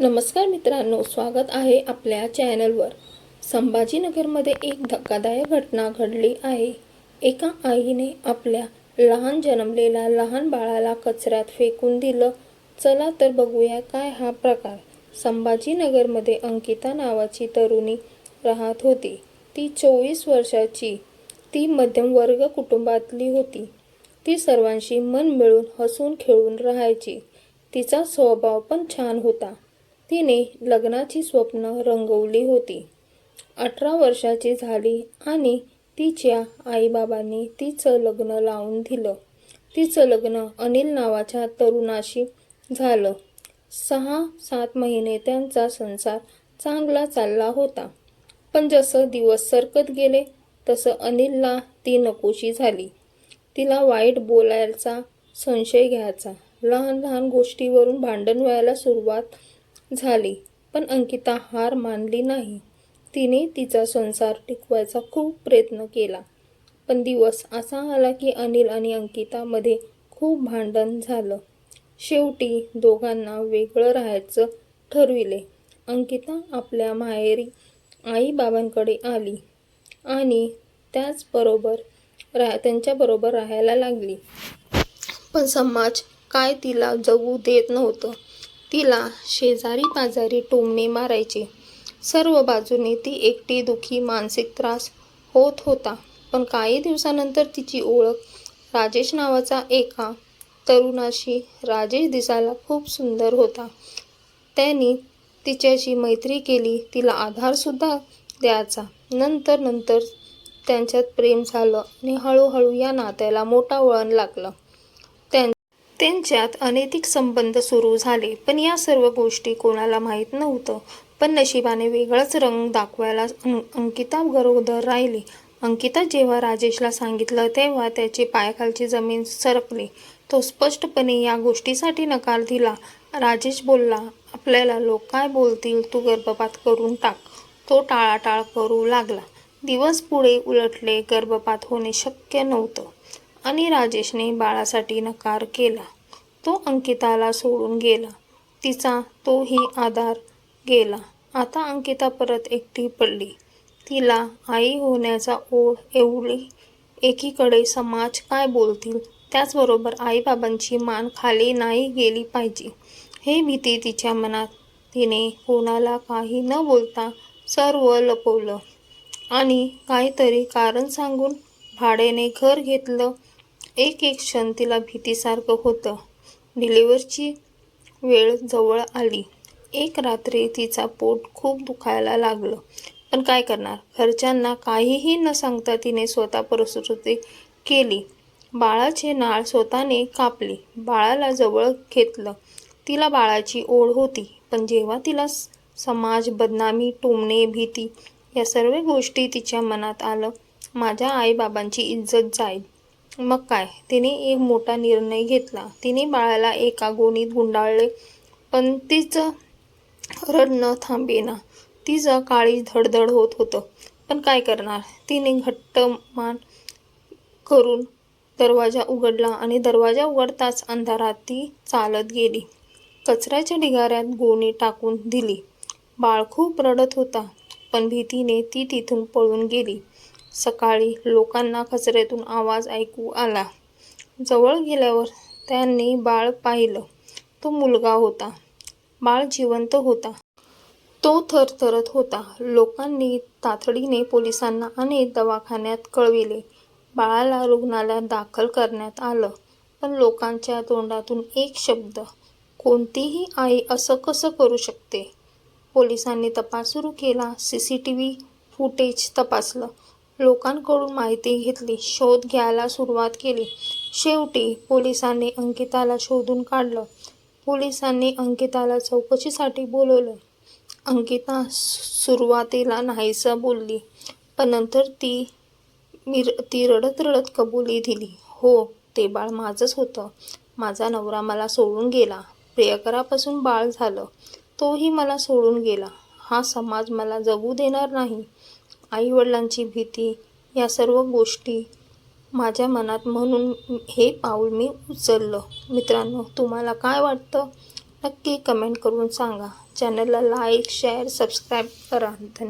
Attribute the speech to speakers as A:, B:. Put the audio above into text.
A: नमस्कार मित्रांनो स्वागत आहे आपल्या चॅनलवर. संभाजीनगरमध्ये एक धक्कादायक घटना घडली आहे. एका आईने आपल्या लहान जन्मलेल्या लहान बाळाला कचऱ्यात फेकून दिलं. चला तर बघूया काय हा प्रकार. संभाजीनगरमध्ये अंकिता नावाची तरुणी राहत होती. ती चोवीस वर्षाची. ती मध्यमवर्ग कुटुंबातली होती. ती सर्वांशी मन मिळून हसून खेळून राहायची. तिचा स्वभाव पण छान होता. तिने लग्नाची स्वप्न रंगवली होती. अठरा वर्षाची झाली आणि तिच्या आईबाबांनी तिचं लग्न लावून दिलं. तिचं लग्न अनिल नावाच्या तरुणाशी झालं. सहा सात महिने त्यांचा संसार चांगला चालला होता. पण जसं दिवस सरकत गेले तसं अनिलला ती नकोशी झाली. तिला वाईट बोलायचा संशय घ्यायचा. लहान लहान गोष्टीवरून भांडण व्हायला सुरुवात झाली. पण अंकिता हार मानली नाही. तिने तिचा संसार टिकवायचा खूप प्रयत्न केला. पण दिवस असा आला की अनिल आणि अंकितामध्ये खूप भांडण झालं. शेवटी दोघांना वेगळं राहायचं ठरविले. अंकिता आपल्या माहेरी आईबाबांकडे आली आणि त्याचबरोबर रा त्यांच्याबरोबर राहायला लागली. पण समाज काय तिला जगू देत नव्हतं. तिला शेजारी पाजारी टोमणे मारायचे. सर्व बाजूने ती एकटी दुखी मानसिक त्रास होत होता. पण काही दिवसानंतर तिची ओळख राजेश नावाचा एका तरुणाशी राजेश दिसायला खूप सुंदर होता. त्यांनी तिच्याशी मैत्री केली तिला आधारसुद्धा द्यायचा. नंतर नंतर त्यांच्यात प्रेम झालं आणि हळूहळू या नात्याला मोठा वळण लागलं. त्यांच्यात अनैतिक संबंध सुरू झाले. पण या सर्व गोष्टी कोणाला माहीत नव्हतं. पण नशिबाने वेगळाच रंग दाखवायला अं- अंकिता गरोदर राहिली. अंकिता जेव्हा राजेशला सांगितलं तेव्हा त्याची पायाखालची जमीन सरकली. तो स्पष्टपणे या गोष्टीसाठी नकार दिला. राजेश बोलला आपल्याला लोक काय बोलतील? तू गर्भपात करून टाक. तो टाळाटाळ करू लागला. दिवस पुढे उलटले गर्भपात होणे शक्य नव्हतं. आणि राजेशने बाळासाठी नकार केला. तो अंकिताला सोडून गेला. तिचा तोही आधार गेला. आता अंकिता परत एकटी पडली. तिला आई होण्याचा ओढ एवढी एकीकडे समाज काय बोलतील? त्याचबरोबर आईबाबांची मान खाली नाही गेली पाहिजे. हे भीती तिच्या मनात तिने कोणाला काही न बोलता सर्व लपवलं. आणि काहीतरी कारण सांगून भाड्याने घर घेतलं एक एक क्षण तिला भीतीसारखं होतं. डिलिव्हरची वेळ जवळ आली. एक रात्री तिचा पोट खूप दुखायला लागलं. पण काय करणार? घरच्यांना काहीही न सांगता तिने स्वतः प्रसूती केली. बाळाचे नाळ स्वतःने कापले. बाळाला जवळ घेतलं. तिला बाळाची ओढ होती. पण जेव्हा तिला समाज बदनामी टोमणे भीती या सर्व गोष्टी तिच्या मनात आलं माझ्या आईबाबांची इज्जत जाईल. मग काय? तिने एक मोठा निर्णय घेतला. तिने बाळाला एका गोणीत गुंडाळले पण तिचं रडणं थांबेना. तिचं काळी धडधड होत होतं. पण काय करणार? तिने घट्ट मान करून दरवाजा उघडला आणि दरवाजा उघडताच अंधारात ती चालत गेली. कचऱ्याच्या ढिगाऱ्यात गोणी टाकून दिली. बाळ खूप रडत होता पण भीतीने ती तिथून पळून गेली. सकाळी लोकांना कचऱ्यातून आवाज ऐकू आला. जवळ गेल्यावर त्यांनी बाळ पाहिलं. तो मुलगा होता. बाळ जिवंत होता. तो थरथरत होता. लोकांनी तातडीने पोलिसांना आणि दवाखान्यात कळविले. बाळाला रुग्णालयात दाखल करण्यात आलं. पण लोकांच्या तोंडातून एक शब्द कोणतीही आई असं कसं करू शकते? पोलिसांनी तपास सुरू केला. C C T V footage तपासलं. लोकांकडून माहिती घेतली शोध घ्यायला सुरुवात केली. शेवटी पोलिसांनी अंकिताला शोधून काढलं. पोलिसांनी अंकिताला चौकशीसाठी बोलवलं. अंकिता सुरुवातीला नाहीसं बोलली पण नंतर ती मिर ती रडत रडत कबुली दिली. हो ते बाळ माझंच होतं. माझा नवरा मला सोडून गेला. प्रियकरापासून बाळ झालं. तोही मला सोडून गेला. हा समाज मला जगू देणार नाही. आईवडिलांची भीती या सर्व गोष्टी माझ्या मनात म्हणून हे पाऊल मी उचललं. मित्रांनो तुम्हाला काय वाटतं? नक्की कमेंट करून सांगा. चॅनलला लाईक शेअर सबस्क्राईब करा. धन्यवाद.